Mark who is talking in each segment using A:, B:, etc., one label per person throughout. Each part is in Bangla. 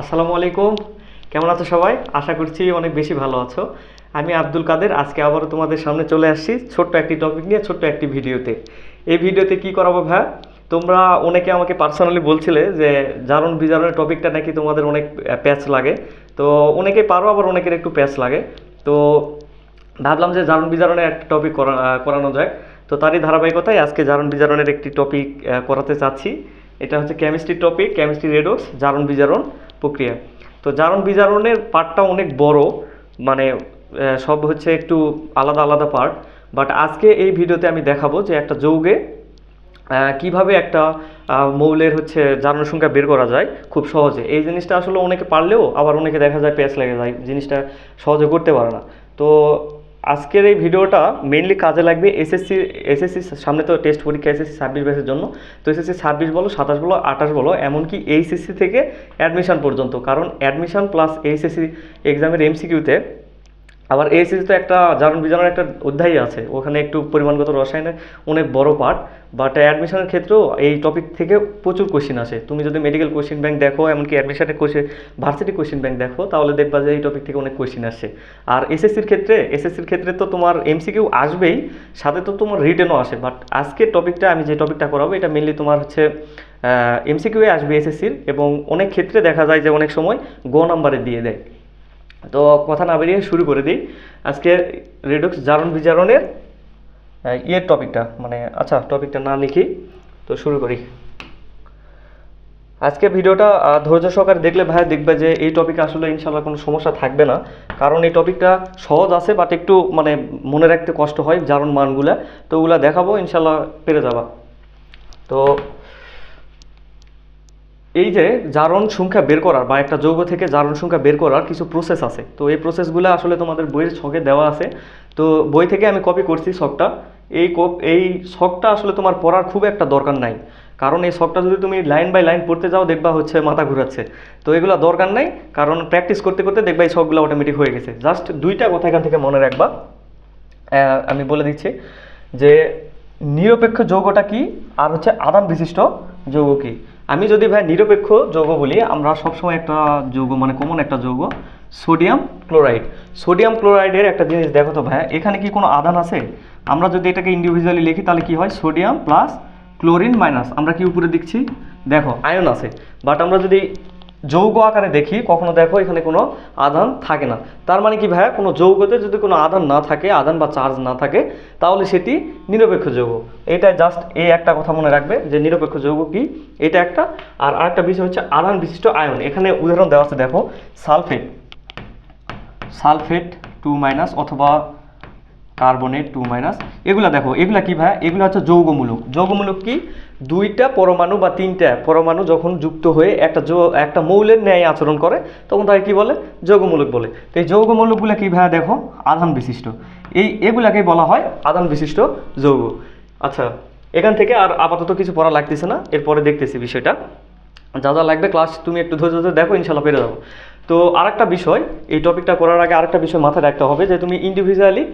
A: আসসালামু আলাইকুম। কেমন আছো সবাই? আশা করছি অনেক বেশি ভালো আছো। আমি আব্দুল কাদের। আজকে আবারও তোমাদের সামনে চলে আসছি ছোট্ট একটি টপিক নিয়ে, ছোট্ট একটি ভিডিওতে। এই ভিডিওতে কি করাবো ভাই? তোমরা অনেকে আমাকে পার্সোনালি বলছিলে যে, জারণ বিজারণের টপিকটা নাকি তোমাদের অনেক প্যাচ লাগে। তো অনেকে পারো, আবার অনেকের একটু প্যাচ লাগে। তো ভাবলাম যে জারণ বিজারণের একটা টপিক করানো যায় তো তারই ধারাবাহিকতায় আজকে জারণ বিজারণের একটি টপিক করাতে চাচ্ছি। এটা হচ্ছে কেমিস্ট্রি টপিক কেমিস্ট্রি রেডক্স জারণ বিজারণ প্রক্রিয়া। তো জারণ বিজারণের পার্টটা অনেক বড় মানে সব হচ্ছে একটু আলাদা আলাদা পার্ট বাট আজকে এই ভিডিওতে আমি দেখাবো যে একটা যৌগে কীভাবে একটা মৌলের হচ্ছে জারণ সংখ্যা বের করা যায় খুব সহজে। এই জিনিসটা আসলে অনেকে পারলেও আবার অনেকে দেখা যায় প্যাচ লেগে যায়, জিনিসটা সহজে করতে পারে না। তো আজকের এই ভিডিওটা মেনলি কাজে লাগবে এসএসসি এসএসসি সামনে তো টেস্ট পরীক্ষা এসএসসি ছাব্বিশ ব্যাচের জন্য। তো এসএসসি ছাব্বিশ বলো, সাতাশ বলো, আঠাশ বলো, এমনকি এইচএসসি থেকে অ্যাডমিশন পর্যন্ত। কারণ অ্যাডমিশন প্লাস এইচএসসি এক্সামের এমসিকিউতে আবার এসএসসি তো একটা জারণ বিজারণের একটা অধ্যায় আছে, ওখানে একটু পরিমাণগত রসায়নের অনেক বড় পার্ট বাট অ্যাডমিশনের ক্ষেত্রেও এই টপিক থেকে প্রচুর কোশ্চিন আসে। তুমি যদি মেডিকেল কোশ্চিন ব্যাংক দেখো, এমনকি অ্যাডমিশনের কোশ্চেন ভার্সিটি কোশ্চিন ব্যাংক দেখো, তাহলে দেখবা যে এই টপিক থেকে অনেক কোশ্চিন আসে। আর এসএসসির ক্ষেত্রে এসএসসির ক্ষেত্রে তো তোমার এমসিকিউ আসবেই, সাথে তো তোমার রিটেনও আসে বাট আজকের টপিকটা আমি যে টপিকটা করাবো, এটা মেনলি তোমার হচ্ছে এমসিকিউ আসবে এসএসসির এবং অনেক ক্ষেত্রে দেখা যায় যে অনেক সময় গ নাম্বারে দিয়ে দেয়। তো কথা না বেরিয়ে শুরু করে দিই। আজকে রেডক্স জারণ বিজারণের ইয়ের টপিকটা মানে আচ্ছা টপিকটা না লিখি, তো শুরু করি। আজকে ভিডিওটা ধৈর্য সহকারে দেখলে ভাই দেখবে যে এই টপিকে আসলে ইনশাল্লাহ কোনো সমস্যা থাকবে না। কারণ এই টপিকটা সহজ আছে বাট একটু মানে মনে রাখতে কষ্ট হয় জারণ মানগুলা। তো ওগুলা দেখাবো, ইনশাল্লাহ পেরে যাবা। তো এই যে জারণ সংখ্যা বের করার বা একটা যৌগ থেকে জারণ সংখ্যা বের করার কিছু প্রসেস আছে। তো এই প্রসেসগুলো আসলে তোমাদের বইয়ের ছকে দেওয়া আছে। তো বই থেকে আমি কপি করছি ছকটা। এই কপ এই ছকটা আসলে তোমার পড়ার খুব একটা দরকার নাই। কারণ এই ছকটা যদি তুমি লাইন বাই লাইন পড়তে যাও, দেখবা হচ্ছে মাথা ঘুরাচ্ছে। তো এগুলো দরকার নাই, কারণ প্র্যাকটিস করতে করতে দেখবা এই ছকগুলো অটোমেটিক হয়ে গেছে। জাস্ট দুইটা কথা এখান থেকে মনে রাখবা। আমি বলে দিচ্ছি যে নিরপেক্ষ যৌগটা কি? আর হচ্ছে আদান বিশিষ্ট যৌগ কি? আমি যদি ভাই নিরপেক্ষ যৌগ বলি, আমরা সবসময় একটা যৌগ মানে কমন একটা যৌগ সোডিয়াম ক্লোরাইড সোডিয়াম ক্লোরাইডের একটা জিনিস দেখো তো ভাই, এখানে কি কোনো আদান আছে? আমরা যদি এটাকে ইন্ডিভিজুয়ালি লিখি, তাহলে কি হয়? সোডিয়াম প্লাস ক্লোরিন মাইনাস আমরা কি উপরে দেখছি? দেখো আয়ন আছে। বাট আমরা যদি যৌগ আকারে দেখি, কখনো দেখো এখানে কোনো আধান থাকে না। তার মানে কি ভাইয়া, কোনো যৌগতে যদি কোনো আধান না থাকে, আধান বা চার্জ না থাকে, তাহলে সেটি নিরপেক্ষ যৌগ। এটা জাস্ট এই একটা কথা মনে রাখবে যে নিরপেক্ষ যৌগ কি? এটা একটা। আর আরেকটা বিষয় হচ্ছে আধান বিশিষ্ট আয়ন। এখানে উদাহরণ দেওয়া আছে, দেখো, সালফেট। সালফেট টু মাইনাস অথবা কার্বনেট টু মাইনাস, এগুলা দেখো, এগুলা কি ভাই? এগুলা হচ্ছে যৌগমূলক। যৌগমূলক কি? দুইটা পরমাণু বা তিনটা পরমাণু যখন যুক্ত হয়ে একটা একটা মৌলের ন্যায় আচরণ করে, তখন তাকে কি বলে? যৌগমূলক বলে। তো এই যৌগমূলকগুলো কি ভাই দেখো? আধান বিশিষ্ট। এই এগুলাকেই বলা হয় আধান বিশিষ্ট যৌগ। আচ্ছা এখান থেকে আর আপাতত কিছু পড়া লাগতেছে না, এরপরে দেখতেছি বিষয়টা। যা যা লাগবে, ক্লাস, তুমি একটু ধৈর্য ধরে দেখো ইনশাল্লাহ পেরে যাব। তো আরেকটা বিষয়, এই টপিকটা করার আগে আরেকটা বিষয় মাথায় রাখতে হবে যে তুমি ইন্ডিভিজুয়ালি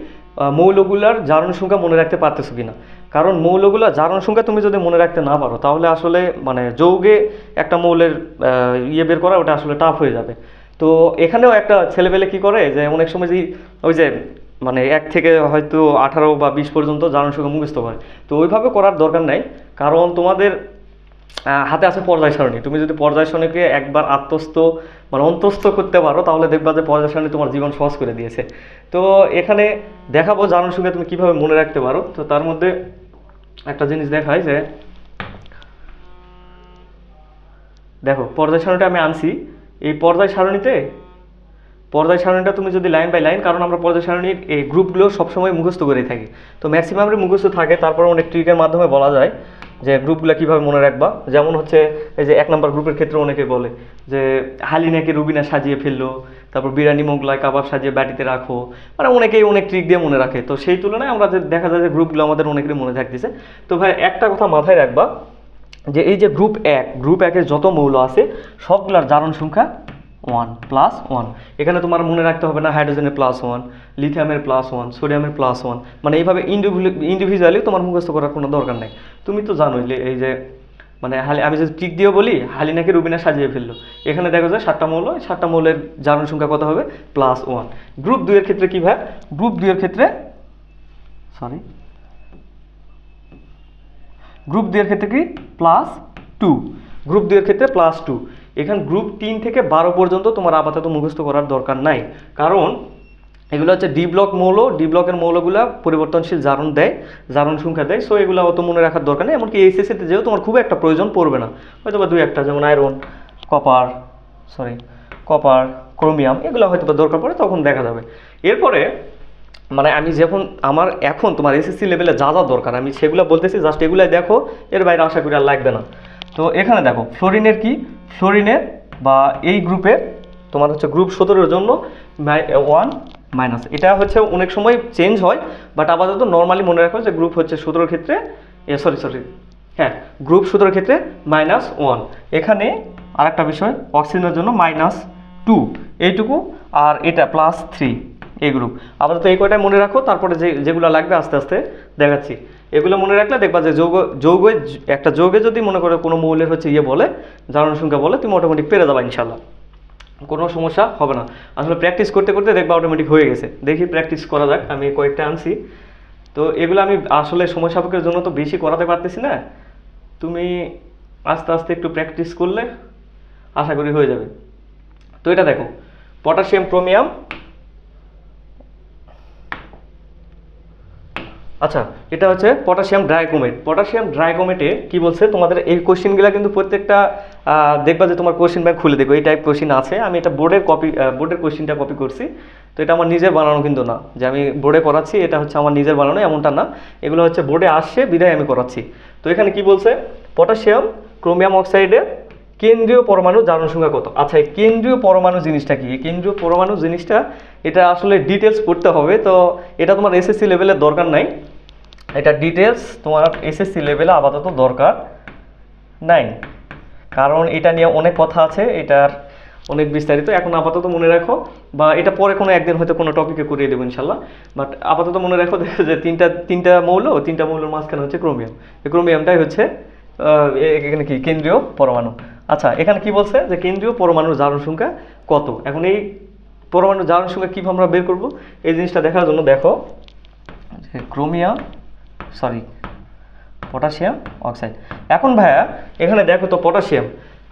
A: মৌলগুলার জারণ সংখ্যা মনে রাখতে পারতেছো কিনা? কারণ মৌলগুলা জারণ সংখ্যা তুমি যদি মনে রাখতে না পারো, তাহলে আসলে মানে যৌগে একটা মৌলের ইয়ে বের করা, ওটা আসলে টাফ হয়ে যাবে। তো এখানেও একটা ছেলেবেলে কি করে, যে অনেক সময় যে ওই যে মানে এক থেকে হয়তো আঠারো বা বিশ পর্যন্ত জারণ সংখ্যা মুখস্থ করে। তো ওইভাবে করার দরকার নাই। কারণ তোমাদের হাতে আছে পর্যায় সারণী। তুমি যদি পর্যায় সারণীকে একবার আত্মস্থ মানে অন্তস্থ করতে পারো, তাহলে দেখবা যে পর্যায় সারণী তোমার জীবন সহজ করে দিয়েছে। তো এখানে দেখাবো জারণ সংখ্যা তুমি কীভাবে মনে রাখতে পারো। তো তার মধ্যে একটা জিনিস দেখায় যে, দেখো, পর্যায় সারণীটা আমি আনছি। এই পর্যায় সারণীতে, পর্যায় সারণীটা তুমি যদি লাইন বাই লাইন, কারণ আমরা পর্যায় সারণীর এই গ্রুপগুলো সবসময় মুখস্থ করেই থাকি। তো ম্যাক্সিমামই মুখস্থ থাকে, তারপর অনেক ট্রিকের মাধ্যমে বলা যায়। যে গ্রুপগুলো কীভাবে মনে রাখবা? যেমন হচ্ছে এই যে এক নম্বর গ্রুপের ক্ষেত্রে অনেকে বলে যে হালিনাকে রুবিনা সাজিয়ে ফেলল, তারপর বিরিয়ানি মোগলাই কাবাব সাজিয়ে বাটিতে রাখো মানে অনেকেই অনেক ট্রিক দিয়ে মনে রাখে। তো সেই তুলনায় আমরা যে দেখা যায় যে গ্রুপগুলো আমাদের অনেকেরই মনে থাকতেছে। তো ভাই, একটা কথা মাথায় রাখবা যে এই যে গ্রুপ এক, গ্রুপ একের যত মৌল আছে, সবগুলোর জারণ সংখ্যা ওয়ান প্লাস ওয়ান এখানে তোমার মনে রাখতে হবে না হাইড্রোজেনের প্লাস ওয়ান লিথিয়ামের প্লাস ওয়ান সোডিয়ামের প্লাস ওয়ান মানে এইভাবে ইন্ডিভিজুয়ালি তোমার মুখস্থ করার কোনো দরকার নেই। তুমি তো জানোই এই যে মানে হালি, আমি যদি টিক দিয়ে বলি হালিনাকে রুবিনা সাজিয়ে ফেলল। এখানে দেখো যে সাতটা মৌল সাতটা মৌলের জারণ সংখ্যা কত হবে? প্লাস ওয়ান গ্রুপ দুইয়ের ক্ষেত্রে কী ভাই? গ্রুপ দুইয়ের ক্ষেত্রে সরি গ্রুপ দুইয়ের ক্ষেত্রে কি? প্লাস টু গ্রুপ দুইয়ের ক্ষেত্রে প্লাস টু এখানে গ্রুপ তিন থেকে বারো পর্যন্ত তোমার আপাতত মুখস্থ করার দরকার নাই। কারণ এগুলো হচ্ছে ডি ব্লক মৌল ডি ব্লকের মৌলগুলো পরিবর্তনশীল জারণ দেয়, জারণ সংখ্যা দেয় সো এগুলো অত মনে রাখার দরকার নেই, এমনকি এইচএসিতে যেও তোমার খুব একটা প্রয়োজন পড়বে না। হয়তো বা দুই একটা, যেমন iron copper sorry copper chromium এগুলো হয়তো বা দরকার পড়ে, তখন দেখা যাবে। এরপরে মানে আমি যখন আমার এখন তোমার এসএসসি লেভেলে যা যা দরকার, আমি সেগুলো বলতেছি জাস্ট এগুলাই দেখো, এর বাইরে আশা করি আর লাগবে না। তো এখানে দেখো ফ্লোরিনের কি? ফ্লোরিনের বা এই গ্রুপের তোমার হচ্ছে গ্রুপ সতেরোর জন্য ওয়ান মাইনাস এটা হচ্ছে অনেক সময় চেঞ্জ হয় বাট আপাতত নর্মালি মনে রাখো যে গ্রুপ হচ্ছে সতেরোর ক্ষেত্রে সরি সরি হ্যাঁ গ্রুপ সতেরোর ক্ষেত্রে মাইনাস ওয়ান এখানে আরেকটা বিষয় অক্সিজেনের জন্য মাইনাস টু এইটুকু আর এটা প্লাস থ্রি এই গ্রুপ আপাতত এই কয়টাই মনে রাখো, তারপরে যে, যেগুলো লাগবে আস্তে আস্তে দেখাচ্ছি। এগুলো মনে রাখলে দেখবা যে যৌগ যৌগ, একটা যৌগে যদি মনে করো কোনো মৌলের হচ্ছে ইয়ে বলে জারণ সংখ্যা বলে, তুমি অটোমেটিক পেরে যাবা ইনশাল্লাহ কোনো সমস্যা হবে না। আসলে প্র্যাকটিস করতে করতে দেখবা অটোমেটিক হয়ে গেছে। দেখি প্র্যাকটিস করা যাক, আমি কয়েকটা আনছি। তো এগুলো আমি আসলে সময় সাপেক্ষের জন্য তো বেশি করাতে পারতেছি না। তুমি আস্তে আস্তে একটু প্র্যাকটিস করলে আশা করি হয়ে যাবে। তো এটা দেখো, পটাশিয়াম, ক্রোমিয়াম আচ্ছা এটা হচ্ছে পটাশিয়াম ড্রাইকোমেট পটাশিয়াম ড্রাইকোমেটে কি বলছে? তোমাদের এই কোশ্চেনগুলো কিন্তু প্রত্যেকটা দেখবা যে তোমার কোশ্চেন ব্যাংক খুলে দেখো, এই টাইপ কোশ্চেন আছে। আমি এটা বোর্ডের কপি বোর্ডের কোশ্চেনটা কপি করছি। তো এটা আমার নিজের বানানো কিন্তু না। যে আমি বোর্ডে করাচ্ছি এটা হচ্ছে আমার নিজের বানানো, এমনটা না। এগুলো হচ্ছে বোর্ডে আসছে, বিদায় আমি করাচ্ছি তো এখানে কি বলছে? পটাশিয়াম ক্রোমিয়াম অক্সাইডের কেন্দ্রীয় পরমাণু জারণ সংখ্যা কত? আচ্ছা এই কেন্দ্রীয় পরমাণু জিনিসটা কি? কেন্দ্রীয় পরমাণু জিনিসটা, এটা আসলে ডিটেলস পড়তে হবে। তো এটা তোমার এসএসসি লেভেলের দরকার নাই। এটা ডিটেলস তোমার এসএসসি লেভেলে আপাতত দরকার নাই। কারণ এটা নিয়ে অনেক কথা আছে, এটার অনেক বিস্তারিত। এখন আপাতত মনে রাখো, বা এটা পরে কোনো একদিন হয়তো কোনো টপিকে করিয়ে দেবো ইনশাল্লাহ। বাট আপাতত মনে রাখো যে তিনটা তিনটা মৌল তিনটা মৌলের মাঝখানে হচ্ছে ক্রোমিয়াম এই ক্রোমিয়ামটাই হচ্ছে এখানে কি? কেন্দ্রীয় পরমাণু। আচ্ছা এখানে কি বলছে? যে কেন্দ্রীয় পরমাণুর জারণ সংখ্যা কত? এখন এই পরমাণুর জারণ সংখ্যা কীভাবে আমরা বের করব? এই জিনিসটা দেখার জন্য দেখো ক্রোমিয়াম সরি পটাশিয়াম অক্সাইড এখন ভাইয়া, এখানে দেখো তো পটাশিয়াম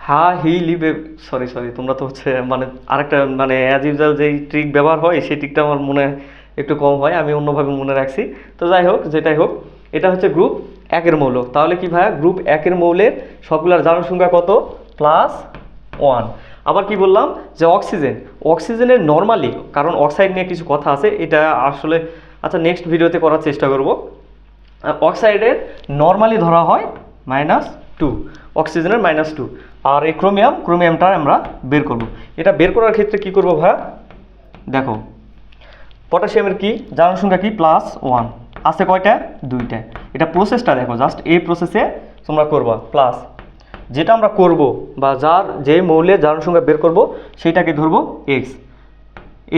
A: হা, হি লিবে সরি সরি তোমরা তো হচ্ছে মানে আরেকটা মানে অ্যাজ ইউজাল যেই ট্রিক ব্যবহার হয়, সেই ট্রিকটা আমার মনে একটু কম হয়, আমি অন্যভাবে মনে রাখছি। তো যাই হোক, যেটাই হোক, এটা হচ্ছে গ্রুপ একের মৌল। তাহলে কি ভাইয়া গ্রুপ একের মৌলের সবগুলার জারণ সংখ্যা কত? প্লাস ওয়ান আবার কি বললাম? যে অক্সিজেন অক্সিজেনের নর্মালি কারণ অক্সাইড নিয়ে কিছু কথা আছে, এটা আসলে আচ্ছা নেক্সট ভিডিওতে করার চেষ্টা করব। অক্সাইডের নর্মালি ধরা হয় মাইনাস টু অক্সিজেনের মাইনাস টু আর এই ক্রোমিয়াম ক্রোমিয়ামটা আমরা বের করব। এটা বের করার ক্ষেত্রে কি করব ভাই দেখো, পটাশিয়ামের কি? জারণ সংখ্যা কি? প্লাস ওয়ান আছে কয়টা? দুইটা। এটা প্রসেসটা দেখো জাস্ট এই প্রসেসে তোমরা করবা প্লাস যেটা আমরা করব বা যার যে মৌলের জারণ সংখ্যা বের করব, সেইটাকে ধরবো এক্স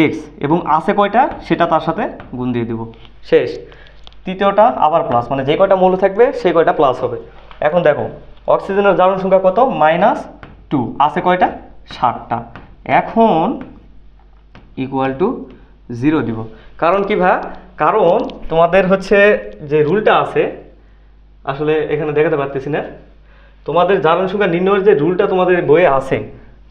A: এক্স এবং আছে কয়টা? সেটা তার সাথে গুণ দিয়ে দেব। শেষ। তৃতীয়টা আবার প্লাস মানে যে কয়টা মৌল থাকবে, সেই কয়টা প্লাস হবে। এখন দেখো অক্সিজেনের জারণ সংখ্যা কত? মাইনাস টু আছে কয়টা? ষাটটা এখন ইকুয়াল টু জিরো দিব। কারণ কি ভা কারণ তোমাদের হচ্ছে যে রুলটা আছে, আসলে এখানে দেখাতে পারতেছি না। তোমাদের জারণ সংখ্যা নির্ণয়ের যে রুলটা তোমাদের বইয়ে আছে,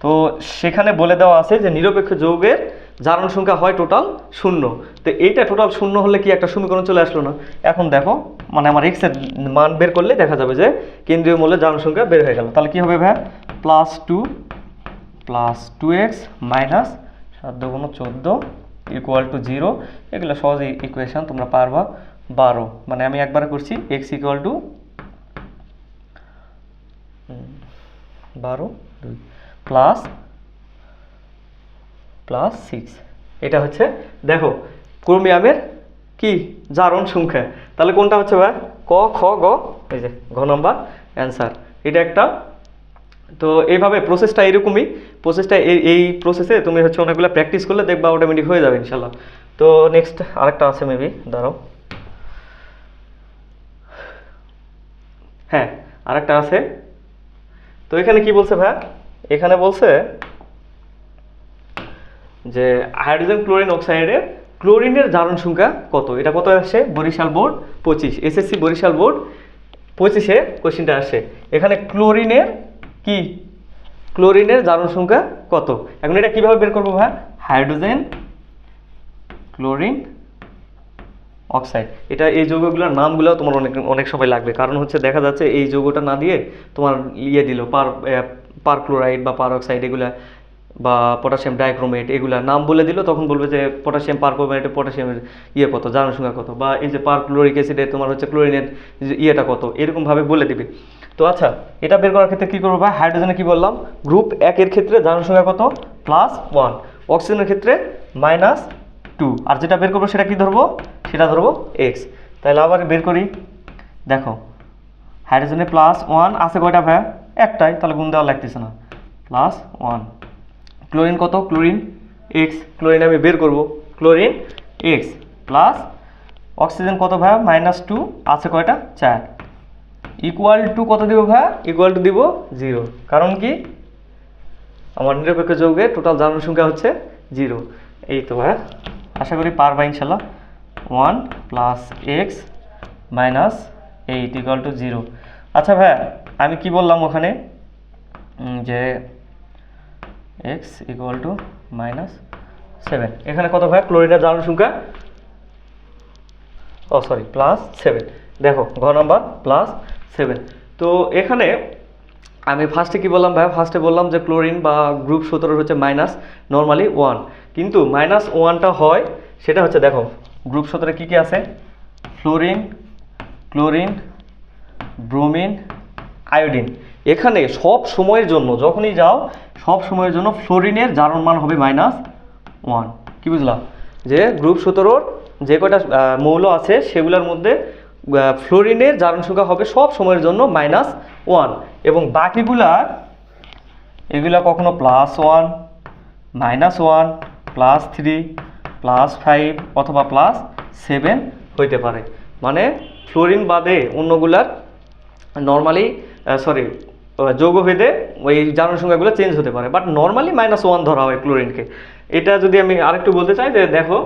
A: তো সেখানে বলে দেওয়া আছে যে নিরপেক্ষ যৌগের জারণ সংখ্যা হয় টোটাল শূন্য। তো এইটা টোটাল শূন্য হলে কি একটা সমীকরণ চলে আসলো না? এখন দেখো মানে আমার এক্সের মান বের করলে দেখা যাবে যে কেন্দ্রীয় মূল্যের জারণ সংখ্যা বের হয়ে গেল। তাহলে কি হবে ভাই plus two plus two x minus সাত দুগুণ চোদ্দ ইকুয়াল টু জিরো এগুলো সহজে ইকুয়েশন তোমরা পারবা বারো। মানে আমি একবার করছি এক্স ইকুয়াল টু বারো, দুই প্লাস প্লাস সিক্স এটা হচ্ছে, দেখো ক্রোমিয়ামের কি? জারণ সংখ্যা। তাহলে কোনটা হচ্ছে ভাই? ক, খ, গ। এই যে, ঘ নম্বর অ্যান্সার এটা একটা। তো এইভাবে প্রসেসটা এরকমই। প্রসেসটা এই প্রসেসে তুমি হচ্ছে অনেকগুলো প্র্যাকটিস করলে দেখবা অটোমেটিক হয়ে যাবে ইনশাল্লাহ। তো নেক্সট আরেকটা আছে মেবি দাঁড়াও। হ্যাঁ আরেকটা আছে। তো এখানে কি বলছে ভাইয়া এখানে বলছে যে হাইড্রোজেন ক্লোরিন অক্সাইডের ক্লোরিনের জারণ সংখ্যা কত? এটা কত আসে? বরিশাল বোর্ড পঁচিশ। এসএসসি বরিশাল বোর্ড পঁচিশে কোশ্চিনটা আসে। এখানে ক্লোরিনের কি? ক্লোরিনের জারণ সংখ্যা কত? এখন এটা কীভাবে বের করব ভাই? Hydrogen chlorine oxide. এটা এই যৌগগুলোর নামগুলো তোমার অনেক অনেক সময় লাগবে। কারণ হচ্ছে দেখা যাচ্ছে এই যৌগটা না দিয়ে তোমার ইয়ে দিল, পার পার ক্লোরাইড বা পার অক্সাইড, এগুলা বা পটাশিয়াম ডাইক্রোমেট এগুলা নাম বলে দিল, তখন বলবে যে পটাশিয়াম পারক্রোমেট পটাশিয়ামের ইয়ে কত জারণ সংখ্যা কত? বা এই যে পার ক্লোরিক অ্যাসিডে তোমার হচ্ছে ক্লোরিনের ইয়েটা কত? এরকমভাবে বলে দিবে। তো আচ্ছা এটা বের করার ক্ষেত্রে কী করব ভাই? হাইড্রোজেনে কী বললাম? গ্রুপ একের ক্ষেত্রে জারণ সংখ্যা কত? Plus one. অক্সিজেনের ক্ষেত্রে মাইনাস টু। আর যেটা বের করব সেটা কি ধরবো? সেটা ধরবো এক্স। তাহলে আবার বের করি। দেখো, হাইড্রোজেনে প্লাস ওয়ান আছে কয়টা ভাই? একটাই, তাহলে গুণ দেওয়া লাগতেছে না। Plus one. ক্লোরিন কত? ক্লোরিন এক্স ক্লোরিন আমি বের করব। ক্লোরিন এক্স প্লাস অক্সিজেন কত ভাইয়া? মাইনাস টু আছে কয়টা? চার। ইকুয়াল টু কত দিব ভাই ইকুয়াল টু দিব জিরো কারণ কি? আমার নিরপেক্ষ যৌগের টোটাল জারণ সংখ্যা হচ্ছে জিরো এই তো ভাইয়া। আশা করি পারবা ইনশাল্লাহ। One plus x minus eight equal to zero আচ্ছা ভাইয়া, আমি কি বললাম ওখানে? যে x equal to minus seven এখানে কত ভাই? ক্লোরিনের জারণ সংখ্যা? ও সরি প্লাস সেভেন দেখো, ঘ নাম্বার প্লাস সেভেন তো এখানে আমি ফার্স্টে কি বললাম ভাই? ফার্স্টে বললাম যে ক্লোরিন বা গ্রুপ সতেরোর হচ্ছে মাইনাস নর্মালি ওয়ান কিন্তু মাইনাস ওয়ানটা হয়, সেটা হচ্ছে দেখো, গ্রুপ সতেরো কী কী আছে? ফ্লোরিন ক্লোরিন ব্রোমিন আয়োডিন এখানে সব সময়ের জন্য, যখনই যাও, সব সময়ের জন্য ফ্লোরিনের জারণ মান হবে মাইনাস ওয়ান কি বুঝলাম যে গ্রুপ সতেরোর যে কয়টা মৌল আছে, সেগুলোর মধ্যে ফ্লোরিনের জারণ সংখ্যা হবে সব সময়ের জন্য মাইনাস ওয়ান এবং বাকিগুলার এগুলা কখনো plus one minus one plus three plus five অথবা প্লাস সেভেন হইতে পারে। মানে ফ্লোরিন বাদে অন্যগুলার নর্মালি সরি যৌগভেদে ওই জারণ সংখ্যাগুলো চেঞ্জ হতে পারে। বাট নর্মালি মাইনাস ওয়ান ধরা হয় ক্লোরিনকে এটা যদি আমি আরেকটু বলতে চাই যে দেখো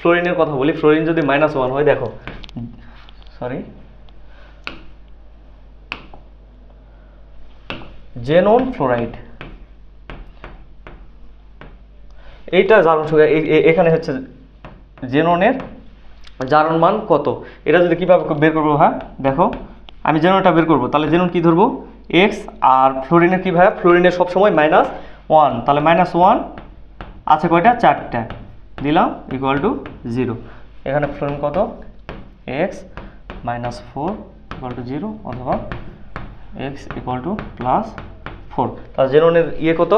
A: ফ্লোরিনের কথা বলি ফ্লোরিন যদি মাইনাস ওয়ান হয়, দেখো। সরি জেনন ফ্লোরাইড এইটা জারণ সংখ্যা এখানে হচ্ছে জেননের জারণ মান কত? এটা যদি কীভাবে বের করব হ্যাঁ? দেখো। আমি জেননটা বের করব, তাহলে জেনন কী ধরবো? এক্স আর ফ্লোরিনের কী ভাই ফ্লোরিনের সবসময় মাইনাস ওয়ান তাহলে মাইনাস ওয়ান আছে কয়টা? চারটা। দিলাম ইকুয়াল টু জিরো এখানে ফ্লোরিন কত? X minus four equal to zero অথবা x equal to plus four তাহলে জেননের ইয়ে কত?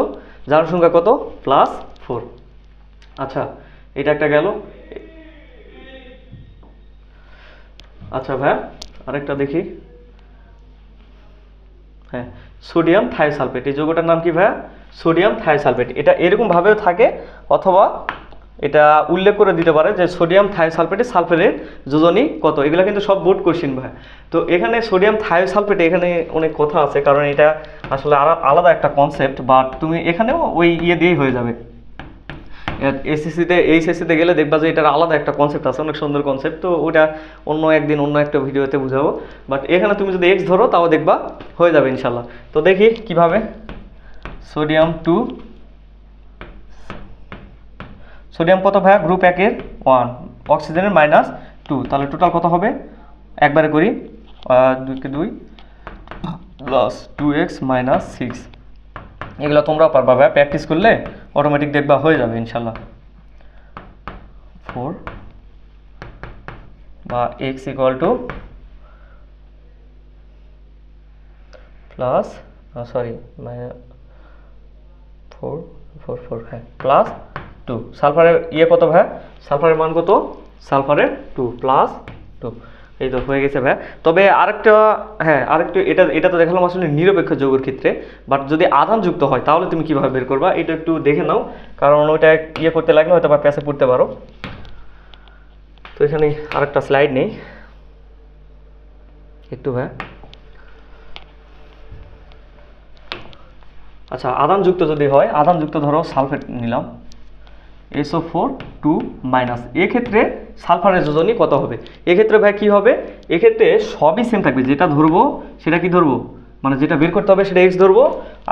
A: জারণ সংখ্যা কত? প্লাস ফোর আচ্ছা এটা একটা গেল। আচ্ছা ভাই আরেকটা দেখি। হ্যাঁ সোডিয়াম থায়োসালফেট এই যৌগটার নাম কি ভাইয়া? সোডিয়াম থায়োসালফেট এটা এরকমভাবেও থাকে, অথবা এটা উল্লেখ করে দিতে পারে যে সোডিয়াম থায়োসালফেটে সালফেটের যোজনী কত। এগুলো কিন্তু সব বোর্ড কোশ্চিন ভাই তো এখানে সোডিয়াম থায়োসালফেটে এখানে অনেক কথা আছে, কারণ এটা আসলে আলা- আলাদা একটা কনসেপ্ট বাট তুমি এখানেও ওই ইয়ে দিয়েই হয়ে যাবে। এসএসসিতে এইচএসসিতে গেলে দেখবা যে এটার আলাদা একটা কনসেপ্ট আছে, অনেক সুন্দর কনসেপ্ট তো ওটা অন্য একদিন অন্য একটা ভিডিওতে বুঝাবো। বাট এখানে তুমি যদি এক্স ধরো, তাও দেখবা হয়ে যাবে ইনশাল্লাহ তো দেখি কীভাবে। সোডিয়াম টু সোডিয়াম কত ভাইয়া? গ্রুপ একের ওয়ান অক্সিজেনের মাইনাস টু তাহলে টোটাল কত হবে? একবারে করি। দুইকে দুই plus two x minus six এগুলো তোমরাও পারবা ভাই প্র্যাকটিস করলে অটোমেটিক দেখবা হয়ে যাবে ইনশাল্লাহ। ফোর বা x equal to plus sorry four four four হ্যাঁ প্লাস টু সালফারের ইয়ে কত ভাই? সালফারের মান কত? সালফারের টু প্লাস টু এই তো হয়ে গেছে ভাই তবে আরেকটা হ্যাঁ আরেকটু এটা এটা তো দেখালাম আসলে নিরপেক্ষ যৌগের ক্ষেত্রে। বাট যদি আধান যুক্ত হয়, তাহলে তুমি কীভাবে বের করবা? এটা একটু দেখে নাও। কারণ ওইটা ইয়ে করতে লাগলে হয়তো বা প্যাসে পড়তে পারো। তো এখানে আরেকটা স্লাইড নেই। একটু ভাই আচ্ছা আধানযুক্ত যদি হয়, আধানযুক্ত ধরো সালফেট নিলাম। SO four, two, minus. এক্ষেত্রে সালফারের যোজনী কত হবে? এক্ষেত্রে ভাই কী হবে? এক্ষেত্রে সবই সেম থাকবে। যেটা ধরবো, সেটা কি ধরবো? মানে যেটা বের করতে হবে, সেটা এক্স ধরবো।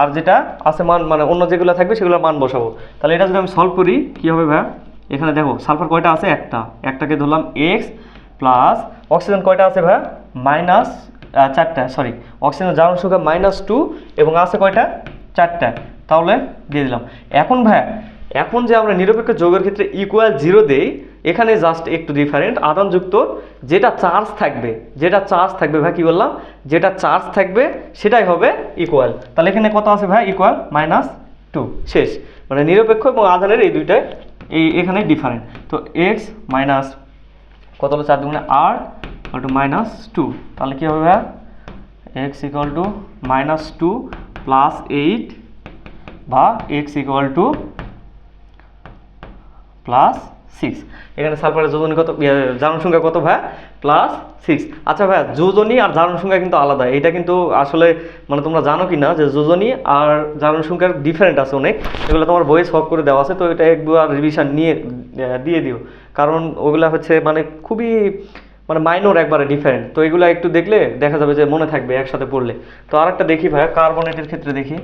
A: আর যেটা আছে মান মানে অন্য যেগুলো থাকবে সেগুলোর মান বসাবো। তাহলে এটা যদি আমি সলভ করি, কি হবে ভাই? এখানে দেখো, সালফার কয়টা আছে? একটা। একটাকে ধরলাম এক্স প্লাস অক্সিজেন কয়টা আছে ভাই? মাইনাস চারটা সরি অক্সিজেন জারণ সংখ্যা মাইনাস টু এবং আছে কয়টা? চারটা। তাহলে দিয়ে দিলাম। এখন ভাই, এখন যে আমরা নিরপেক্ষ যৌগের ক্ষেত্রে ইকুয়াল জিরো দেই এখানে জাস্ট একটু ডিফারেন্ট আদানযুক্ত, যেটা চার্জ থাকবে, যেটা চার্জ থাকবে, ভাই, কি বললাম? যেটা চার্জ থাকবে, সেটাই হবে ইকুয়াল তাহলে এখানে কত আছে, ভাই? ইকুয়াল মাইনাস টু শেষ। মানে নিরপেক্ষ এবং আধানের এই দুইটাই এই এখানে ডিফারেন্ট তো এক্স মাইনাস কত হলো? চার দুগুণে আর টু মাইনাস টু তাহলে কী হবে, ভাই? X equal to minus two plus eight বা x equal to plus six এখানে সালফারের যোজনী কত? জারণ সংখ্যা কত ভাই? প্লাস সিক্স আচ্ছা ভাই যোজনী আর জারণ সংখ্যা কিন্তু আলাদা। এটা কিন্তু আসলে মানে তোমরা জানো কি না যে যোজনী আর জারণ সংখ্যার ডিফারেন্ট আছে অনেক। এগুলো তোমার বইয়ে সলভ করে দেওয়া আছে, তো এটা একবার রিভিশন নিয়ে দিয়ে দিও। কারণ ওগুলা হচ্ছে মানে খুবই মানে মাইনর একবারে ডিফারেন্ট তো এগুলো একটু দেখলে দেখা যাবে যে মনে থাকবে একসাথে পড়লে। তো আরেকটা দেখি ভাই কার্বনেটের ক্ষেত্রে দেখি।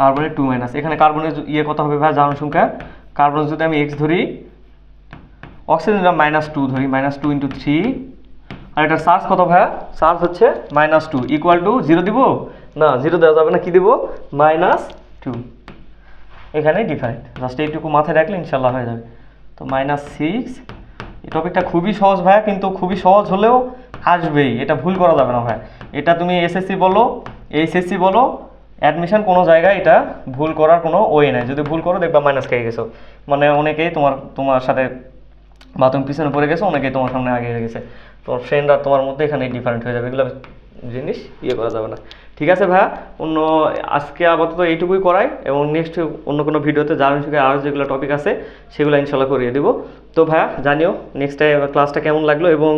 A: কার্বনের টু মাইনাস এখানে কার্বনের ইয়ে কত হবে ভাই জারণ সংখ্যা কার্বন যদি আমি এক্স ধরি অক্সিজেন মাইনাস টু ধরি মাইনাস টু ইন্টু থ্রি আর এটার চার্জ কত ভাইয়া? চার্জ হচ্ছে minus two equal to zero দিব? না জিরো দেওয়া যাবে না, কি দিব? মাইনাস টু এখানে ডিফারেন্ট জাস্ট এইটুকু মাথায় রাখলে ইনশাল্লাহ হয়ে যাবে। তো মাইনাস সিক্স এই টপিকটা খুবই সহজ ভাইয়া, কিন্তু খুবই সহজ হলেও আসবেই। এটা ভুল করা যাবে না ভাই এটা তুমি এসএসসি বলো এইচএসসি বলো অ্যাডমিশন কোনো জায়গায় এটা ভুল করার কোনো ওয়ে নাই। যদি ভুল করো দেখবা মাইনাস খেয়ে গেছো। মানে অনেকেই তোমার তোমার সাথে বা তুমি পিছনে পড়ে গেছো, অনেকেই তোমার সামনে আগে গেছে। তোমার ফ্রেন্ড আর তোমার মধ্যে এখানে ডিফারেন্ট হয়ে যাবে। এগুলো জিনিস ইয়ে করা যাবে না। ঠিক আছে ভাইয়া, অন্য আজকে আপাতত এইটুকুই করাই এবং নেক্সট অন্য কোনো ভিডিওতে জারণ শিখে আরও যেগুলো টপিক আছে, সেগুলো ইনশাল্লাহ করিয়ে দিব। তো ভাইয়া, জানিও নেক্সট টাইম ক্লাসটা কেমন লাগল এবং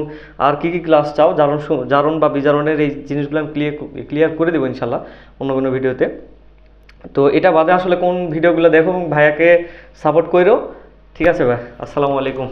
A: আর কি কি ক্লাস চাও, জারণ জারণ বা বিজারণের এই জিনিসগুলো আমি ক্লিয়ার ক্লিয়ার করে দেবো ইনশাল্লাহ অন্য কোনো ভিডিওতে। তো এটা বাদে আসলে কোন ভিডিওগুলো দেখো ভাইয়াকে সাপোর্ট করো ঠিক আছে ভাই আসসালামু আলাইকুম।